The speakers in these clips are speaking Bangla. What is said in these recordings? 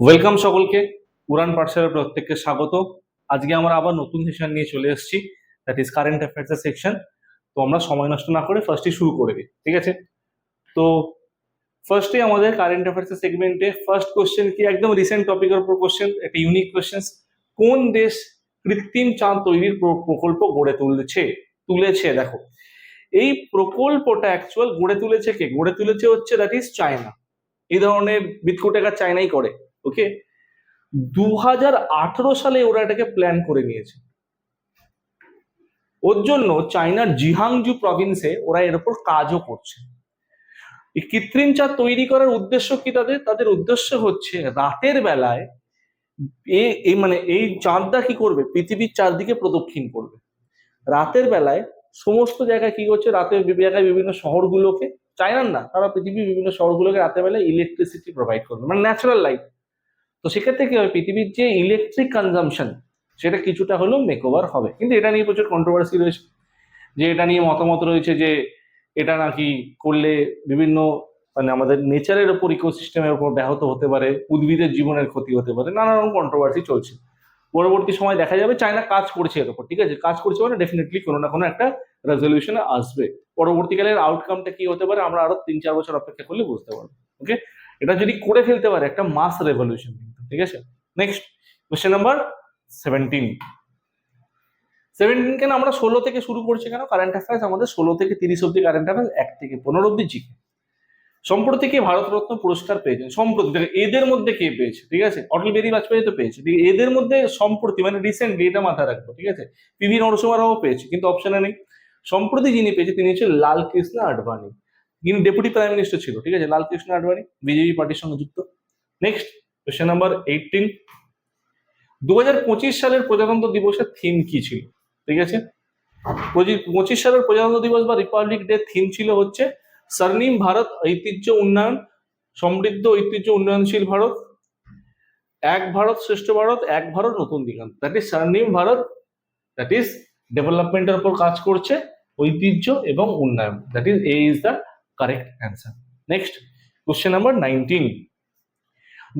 ওয়েলকাম সকলকে। উড়ান পাঠশালার প্রত্যেককে স্বাগত। আজকে আমরা আবার নতুন সেশন নিয়ে চলে এসেছি। দ্যাট ইজ কারেন্ট অ্যাফেয়ার্স এর সেকশন তো আমরা সময় নষ্ট না করে ফার্স্টে শুরু করে দিই, ঠিক আছে? তো ফার্স্টে আমাদের কারেন্ট অ্যাফেয়ার্স এর সেগমেন্টে ফার্স্ট কোশ্চেন কি? একদম রিসেন্ট টপিকের উপর কোশ্চেন একটা ইউনিক কোশ্চেন কোন দেশ কৃত্রিম চাঁদ তৈরির প্র- প্রকল্প গড়ে তুলেছে? তুলেছে, দেখো। এই প্রকল্পটা অ্যাকচুয়াল গড়ে তুলেছে কে? গড়ে তুলেছে হচ্ছে দ্যাট ইজ চায়না এই ধরনের বিটকোটাকা চায়নাই করে। ওকে দু হাজার আঠারো সালে ওরা এটাকে প্ল্যান করে নিয়েছে। ওর জন্য চায়নার জিহাংজু প্রভিন্সে ওরা এর উপর কাজও করছে। এই কৃত্রিম চাঁদ তৈরি করার উদ্দেশ্য কি তাদের? তাদের উদ্দেশ্য হচ্ছে রাতের বেলায় এই মানে এই চাঁদটা কি করবে? পৃথিবীর চারদিকে প্রদক্ষিণ করবে। রাতের বেলায় সমস্ত জায়গায় কি করছে? রাতের জায়গায় বিভিন্ন শহরগুলোকে, চায়নার না, তারা পৃথিবীর বিভিন্ন শহরগুলোকে রাতের বেলায় ইলেকট্রিসিটি প্রোভাইড করবে। মানে ন্যাচারাল লাইট তো সেক্ষেত্রে কি হবে পৃথিবীর যে ইলেকট্রিক কনজামশন সেটা কিছুটা হলেও মেকওভার হবে। কিন্তু এটা নিয়ে প্রচুর কন্ট্রোভার্সি রয়েছে। যে এটা নিয়ে মতামত রয়েছে যে এটা নাকি করলে বিভিন্ন মানে আমাদের নেচারের ওপর ইকোসিস্টেমের ওপর ব্যাহত হতে পারে, উদ্ভিদের জীবনের ক্ষতি হতে পারে, নানা রকম কন্ট্রোভার্সি চলছে। পরবর্তী সময় দেখা যাবে চায়না কাজ করছে এর উপর, ঠিক আছে? কাজ করছে মানে ডেফিনেটলি কোনো না কোনো একটা রেজলিউশনে আসবে। পরবর্তীকালের আউটকামটা কি হতে পারে, আমরা আরও তিন চার বছর অপেক্ষা করলে বুঝতে পারব ওকে এটা যদি করে ফেলতে পারে, একটা মাস রেভলিউশন কিন্তু, ঠিক আছে? Next question number seventeen seventeen কেন আমরা ষোলো থেকে শুরু করছি কেন? কারেন্ট অ্যাফেয়ার্স আমাদের ষোলো থেকে তিরিশ অব্দি কারেন্ট অ্যাফেয়ার্স এক থেকে পনেরো অব্দি জিকে সম্প্রতি কে ভারতরত্ন পুরস্কার পেয়েছেন? সম্প্রতি এদের মধ্যে কে পেয়েছে? ঠিক আছে? অটল বিহারী বাজপেয়ী তো পেয়েছে। ঠিক, এদের মধ্যে সম্প্রতি মানে রিসেন্টলি এটা মাথায় রাখব, ঠিক আছে? পিভি নরসিংহ রাও পেয়েছে, কিন্তু অপশনে নেই। সম্প্রতি যিনি পেয়েছে, তিনি হচ্ছে লাল কৃষ্ণ আডবাণী যিনি ডেপুটি প্রাইম মিনিস্টার ছিল, ঠিক আছে? লালকৃষ্ণ আডবাণী বিজেপি পার্টির সঙ্গে যুক্ত। নেক্সট কোশ্চেন নাম্বার এইটিন দু হাজার পঁচিশ সালের প্রজাতন্ত্র দিবসের থিম কি ছিল? ঠিক আছে? পঁচিশ সালের প্রজাতন্ত্র দিবস বা রিপাবলিক ডে থিম ছিল হচ্ছে স্বর্ণিম ভারত ঐতিহ্য উন্নয়ন, সমৃদ্ধ ঐতিহ্য উন্নয়নশীল ভারত, এক ভারত শ্রেষ্ঠ ভারত, এক ভারত নতুন দিগন্ত। দ্যাট ইজ স্বর্ণিম ভারত দ্যাট ইজ ডেভেলপমেন্টের উপর কাজ করছে, ঐতিহ্য এবং উন্নয়ন। That is a is the correct answer next question number nineteen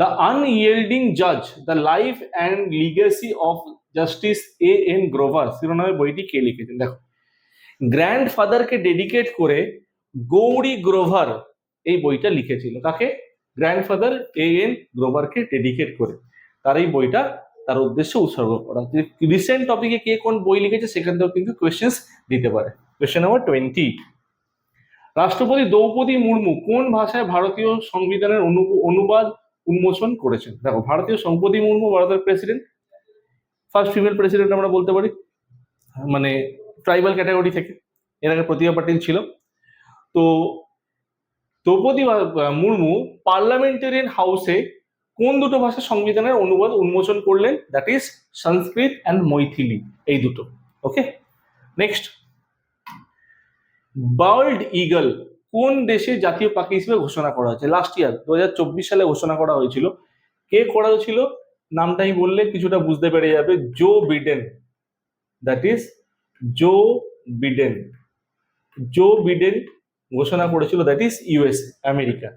the unyielding জাজ the life and legacy of justice A N Grover শিরোনামে বইটি কে লিখেছেন? দেখো গ্র্যান্ড ফাদারকে ডেডিকেট করে গৌরী গ্রোভার এই বইটা লিখেছিল। কাকে? গ্র্যান্ডফাদার এ এন গ্রোভারকে ডেডিকেট করে। তার এই বইটা তার উদ্দেশ্যে উৎসর্গ করা। রিসেন্ট টপিকে কে কোন বই লিখেছে, সেখান থেকেও কিন্তু কোয়েশ্চেন্স দিতে পারে। কোয়েশ্চেন নাম্বার টোয়েন্টি রাষ্ট্রপতি দ্রৌপদী মুর্মু কোন ভাষায় ভারতীয় সংবিধানের অনু- অনুবাদ উন্মোচন করেছেন? দেখো, ভারতীয় দ্রৌপদী মুর্মু ভারতের প্রেসিডেন্ট ফার্স্ট ফিমেল প্রেসিডেন্ট আমরা বলতে পারি মানে ট্রাইবাল ক্যাটাগরি থেকে। এর আগে প্রতিভা পাটিল ছিল। তো দ্রৌপদী মুর্মু পার্লামেন্টারিয়ান হাউসে কোন দুটো ভাষা সংবিধানের অনুবাদ উন্মোচন করলেন? That is Sanskrit and Maithili, এই দুটো। ওকে নেক্সট বার্ড ইগল কোন দেশে জাতীয় পাখি হিসেবে ঘোষণা করা হয়েছে? লাস্ট ইয়ার দু হাজার চব্বিশ সালে ঘোষণা করা হয়েছিল। কে করা হয়েছিল? নামটাই বললে কিছুটা বুঝতে পেরে যাবে। Joe Biden that is Joe Biden Joe Biden ঘোষণা করেছিল দ্যাট ইজ ইউএস আমেরিকা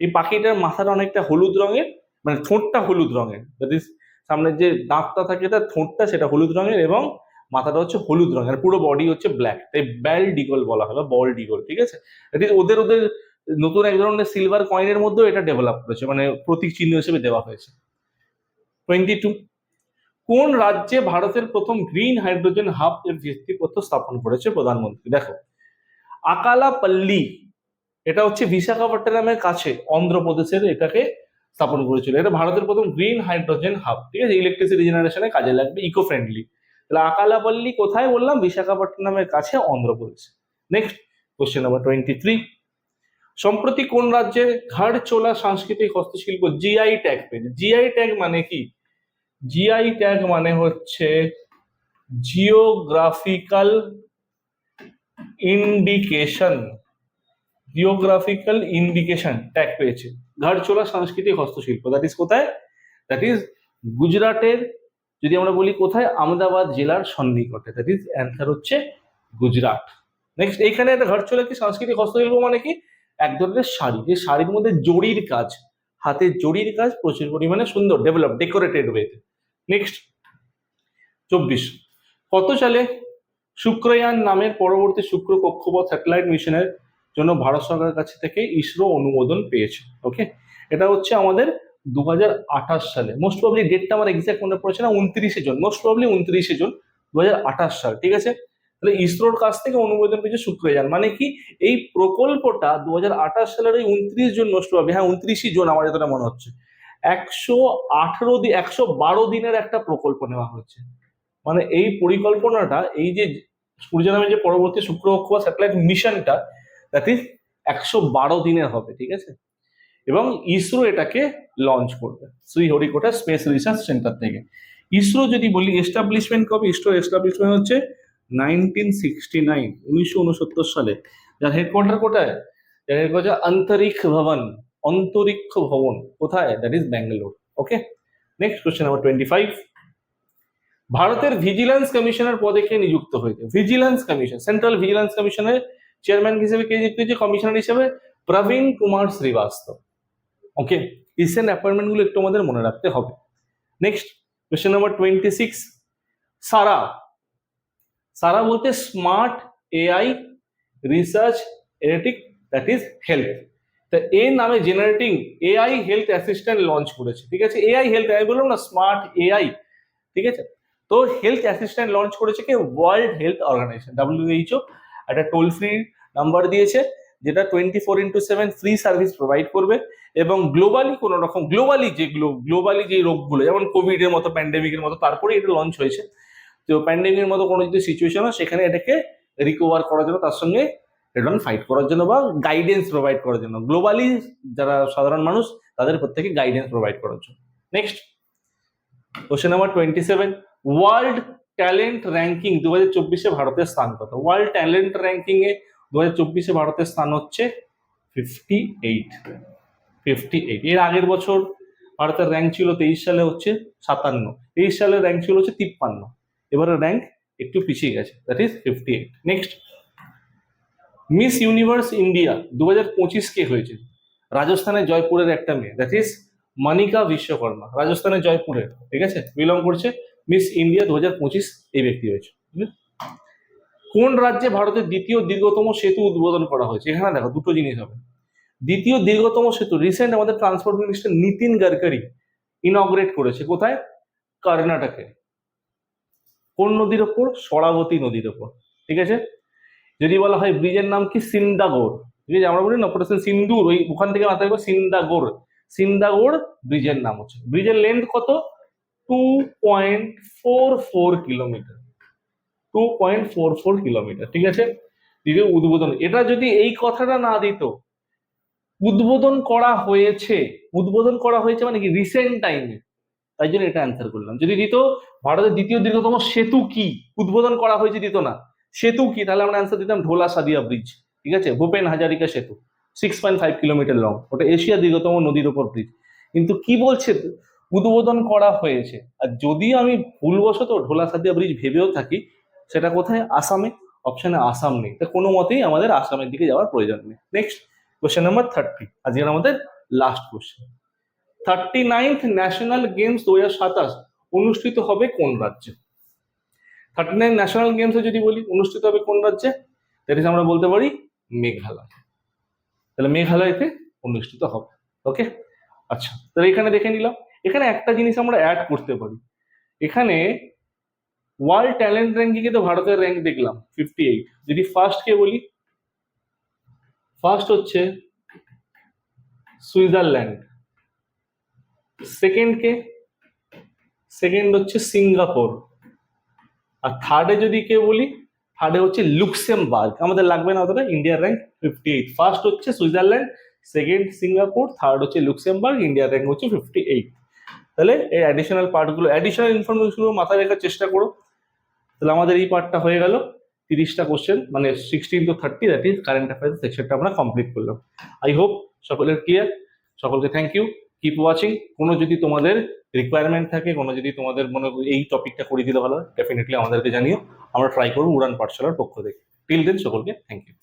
এই পাখিটার মাথাটা অনেকটা হলুদ রঙের মানে ঠোঁটটা হলুদ রঙের। দ্যাট ইজ সামনের যে দাঁতটা থাকে, তার ঠোঁটটা সেটা হলুদ রঙের এবং মাথাটা হচ্ছে হলুদ রঙের পুরো বডি হচ্ছে ব্ল্যাক তাই ব্যাল ডিগল বলা হলো বল ডিগল ঠিক আছে? ওদের ওদের নতুন এক ধরনের সিলভার কয়েনের মধ্যেও এটা ডেভেলপ করেছে মানে প্রতীক চিহ্ন হিসেবে দেওয়া হয়েছে। টোয়েন্টি টু কোন রাজ্যে ভারতের প্রথম গ্রিন হাইড্রোজেন হাব এর ভিত্তিপত্র স্থাপন করেছে প্রধানমন্ত্রী? দেখো, আকালাপল্লী, এটা হচ্ছে বিশাখাপট্টনামের কাছে, অন্ধ্রপ্রদেশের এটাকে স্থাপন করেছিল। এটা ভারতের প্রথম গ্রিন হাইড্রোজেন হাব ঠিক আছে? ইলেকট্রিসিটি জেনারেশনে কাজে লাগবে ইকো ফ্রেন্ডলি তাহলে কোথায় বললাম? বিশাখাপট্টনামের কাছে Andhra Pradesh. Next question number twenty three সম্প্রতি কোন রাজ্যে ঘাড়চোলা সাংস্কৃতিক হস্তশিল্প জিআই ট্যাগ পেয়েছে? জিআই ট্যাগ মানে কি? জিআই ট্যাগ মানে হচ্ছে geographical indication geographical indication tag পেয়েছে। ঘাড়চোলা সাংস্কৃতিক হস্তশিল্প। দ্যাট ইজ কোথায়? দ্যাট ইজ গুজরাটের যদি আমরা বলি কোথায়? আহমেদাবাদ জেলার সন্নিকটে। দ্যাট ইজ অ্যান্সার হচ্ছে গুজরাট। নেক্সট এইখানে একটা ঘাটচোলা কি? সাংস্কৃতিক হস্তশিল্প মানে কি? এক ধরনের শাড়ি। যে শাড়ির মধ্যে জরির কাজ হাতের জরির কাজ প্রচুর পরিমাণে সুন্দর ডেভেলপ ডেকোরেটেড ওয়েতে নেক্সট চব্বিশ। কত সালে শুক্রয়ান নামের পরবর্তী শুক্র কক্ষপথ স্যাটেলাইট মিশনের জন্য ভারত সরকারের কাছে থেকে ইসরো অনুমোদন পেয়েছে? ওকে এটা হচ্ছে আমাদের দুহাজার আঠাশ সালে মোস্ট প্রবলি ডেটটা আমার এক্সাক্ট মনে পড়ছে না, উনত্রিশে জন মোস্ট প্রবলি উনত্রিশে জন দু সাল, ঠিক আছে? তাহলে ইসরোর কাছ থেকে অনুমোদন পেয়েছে শুক্রয়ান মানে কি এই প্রকল্পটা দু সালের ওই উনত্রিশ জন মোস্ট প্রবলি হ্যাঁ উনত্রিশই জন আমার যেটা মনে হচ্ছে, একশো আঠেরো দিন একশো বারো দিনের একটা প্রকল্প নেওয়া হচ্ছে মানে এই পরিকল্পনাটা, এই যে সূর্যনামের যে পরবর্তী শুক্র কক্ষ স্যাটেলাইট মিশনটা দ্যাট ইজ একশো বারো দিনের হবে, ঠিক আছে? এবং ইসরো এটাকে লঞ্চ করবে শ্রীহরিকোটা স্পেস রিসার্চ সেন্টার থেকে। ইসরো যদি বলি এস্টাবলিশমেন্ট কবে? ইসরো এস্টাবলিশমেন্ট হচ্ছে নাইনটিন সিক্সটি নাইন উনিশশো উনসত্তর সালে। যার হেডকোয়ার্টার কোথায়? যার হেডকোয়ার্টার অন্তরিক্ষ ভবন অন্তরিক্ষ ভবন। কোথায়? That is Bangalore okay next question number twenty five ভারতের ভিজিলেন্স কমিশনার পদে কে নিযুক্ত হয়েছে? ভিজিলেন্স কমিশন সেন্ট্রাল ভিজিলেন্স কমিশনের চেয়ারম্যান হিসেবে কে নিযুক্ত হয়েছে? কমিশনার হিসেবে প্রবীণ কুমার শ্রীবাস্তব। ওকে রিসেন্ট অ্যাপয়েন্টমেন্টগুলো একটু আমাদের মনে রাখতে হবে। Next question number twenty six Sarah Sarah বলতে স্মার্ট এআই রিসার্চ এনেটিক দ্যাট ইজ হেলথ তা এ নামে generating AI health assistant launch করেছে। ঠিক আছে? এআই হেলথ আমি বললাম না স্মার্ট এআই ঠিক আছে? তো হেলথ অ্যাসিস্ট্যান্ট লঞ্চ করেছে কি? ওয়ার্ল্ড হেলথ অর্গানাইজেশন ডাব্লিউএইচও একটা টোল ফ্রি নাম্বার দিয়েছে। যেটা twenty four into seven free service provide করবে এবং গ্লোবালি কোনো রকম গ্লোবালি যেগুলো গ্লোবালি যে রোগগুলো, যেমন কোভিড এর মতো প্যান্ডেমিকের মতো, তারপরে এটা লঞ্চ হয়েছে। তো প্যান্ডেমিকের মতো কোনো যদি সিচুয়েশন হয়, সেখানে এটাকে রিকভার করার জন্য, তার সঙ্গে রিটার্ন ফাইট করার জন্য বা গাইডেন্স প্রোভাইড করার জন্য। গ্লোবালি যারা সাধারণ মানুষ, তাদের প্রত্যেকে গাইডেন্স প্রোভাইড করার জন্য। Next question number twenty seven world talent ranking দু হাজার চব্বিশে ভারতের স্থান কত? ওয়ার্ল্ড ট্যালেন্ট র্যাঙ্কিং এ দু চব্বিশে ভারতের স্থান হচ্ছে ফিফটি এইট ফিফটি এইট এর আগের বছর ভারতের র্যাঙ্ক ছিল তেইশ সালে হচ্ছে সাতান্ন। তেইশ সালের র্যাঙ্ক ছিল হচ্ছে তিপ্পান্ন। এবারে র্যাঙ্ক একটু পিছিয়ে গেছে। That is fifty eight next Miss Universe India দু হাজার পঁচিশ কে হয়েছে। রাজস্থানের জয়পুরের একটা মেয়ে। That is Manika Vishwakarma. রাজস্থানের জয়পুরের ঠিক আছে? বিলং করছে মিস ইন্ডিয়া দু হাজার পঁচিশ এই ব্যক্তি হয়েছে? কোন রাজ্যে ভারতের দ্বিতীয় দীর্ঘতম সেতু উদ্বোধন করা হয়েছে? এখানে দেখো, দুটো জিনিস হবে। দ্বিতীয় দীর্ঘতম সেতু রিসেন্ট আমাদের transport minister Nitin Gadkari inaugurate করেছে। কোথায়? কর্ণাটকে। কোন নদীর ওপর? সরাবতী নদীর ওপর। ঠিক আছে? যদি বলা হয় ব্রিজের নাম কি? সিন্দাগোর ঠিক আছে? আমরা বলি না অপারেশন সিন্দুর, ওই ওখান থেকে মাথায় সিন্দাগোর সিন্দাগোর ব্রিজের নাম হচ্ছে। ব্রিজের লেন্থ কত? Two point four four kilometre two point four four kilometre ঠিক আছে? দ্বিতীয় উদ্বোধন। এটা যদি এই কথাটা না দিত, উদ্বোধন করা হয়েছে, উদ্বোধন করা হয়েছে মানে কি? রিসেন্ট টাইমে তাই জন্য এটা অ্যান্সার করলাম। যদি দিত, ভারতের দ্বিতীয় দীর্ঘতম সেতু কি? উদ্বোধন করা হয়েছে দিত না। সেতু কি? তাহলে আমরা অ্যান্সার দিতাম ঢোলা সাদিয়া ব্রিজ ঠিক আছে? ভূপেন হাজারিকা সেতু six point five kilometre long ওটা এশিয়ার দীর্ঘতম নদীর ওপর ব্রিজ কিন্তু কি বলছে? উদ্বোধন করা হয়েছে। আর যদি আমি ভুলবশত ঢোলা সাদিয়া ব্রিজ ভেবেও থাকি সেটা কোথায়? আসামে। অপশানে আসাম নেই। তা কোনো মতেই আমাদের আসামের দিকে যাওয়ার প্রয়োজন নেই। নেক্সট কোয়েশ্চেন নাম্বার থার্টি আজকের আমাদের last question thirty ninth national games দু হাজার সাতাশ অনুষ্ঠিত হবে কোন রাজ্যে? থার্টি নাইন ন্যাশনাল গেমসে যদি বলি, অনুষ্ঠিত হবে কোন রাজ্যে? দ্যাট আমরা বলতে পারি মেঘালয়। তাহলে মেঘালয়তে অনুষ্ঠিত হবে। ওকে আচ্ছা তাহলে এখানে দেখে নিলাম। এখানে একটা জিনিস আমরা অ্যাড করতে পারি। এখানে ওয়ার্ল্ড ট্যালেন্ট র্যাঙ্কিং এ তো ভারতের র্যাঙ্ক দেখলাম ফিফটি এইট যদি ফার্স্ট কে বলি ফার্স্ট হচ্ছে সুইজারল্যান্ড। সেকেন্ড কে সেকেন্ড হচ্ছে সিঙ্গাপুর। আর থার্ডে যদি কে বলি থার্ডে হচ্ছে লুক্সেমবার্গ। আমাদের লাগবে না অতটা, ইন্ডিয়ার র্যাঙ্ক ফিফটি এইট ফার্স্ট হচ্ছে সুইজারল্যান্ড সেকেন্ড সিঙ্গাপুর থার্ড হচ্ছে লুক্সেমবার্গ, ইন্ডিয়ার র্যাঙ্ক হচ্ছে ফিফটি এইট তাহলে এই অ্যাডিশনাল পার্টগুলো অ্যাডিশনাল ইনফরমেশনগুলো মাথায় রাখার চেষ্টা করো। তাহলে আমাদের এই পার্টটা হয়ে গেল। তিরিশটা কোশ্চেন মানে sixteen to thirty that is current affairs সেকশনটা আমরা কমপ্লিট করলাম। আই হোপ সকলের ক্লিয়ার সকলকে থ্যাংক ইউ কিপ ওয়াচিং কোনো যদি তোমাদের রিকোয়ারমেন্ট থাকে, কোনো যদি তোমাদের মনে এই টপিকটা করে দিলে ভালো ডেফিনেটলি আমাদেরকে জানিও। আমরা ট্রাই করব উড়ান পাঠশালার পক্ষ থেকে। টিল দেন সকলকে থ্যাংক ইউ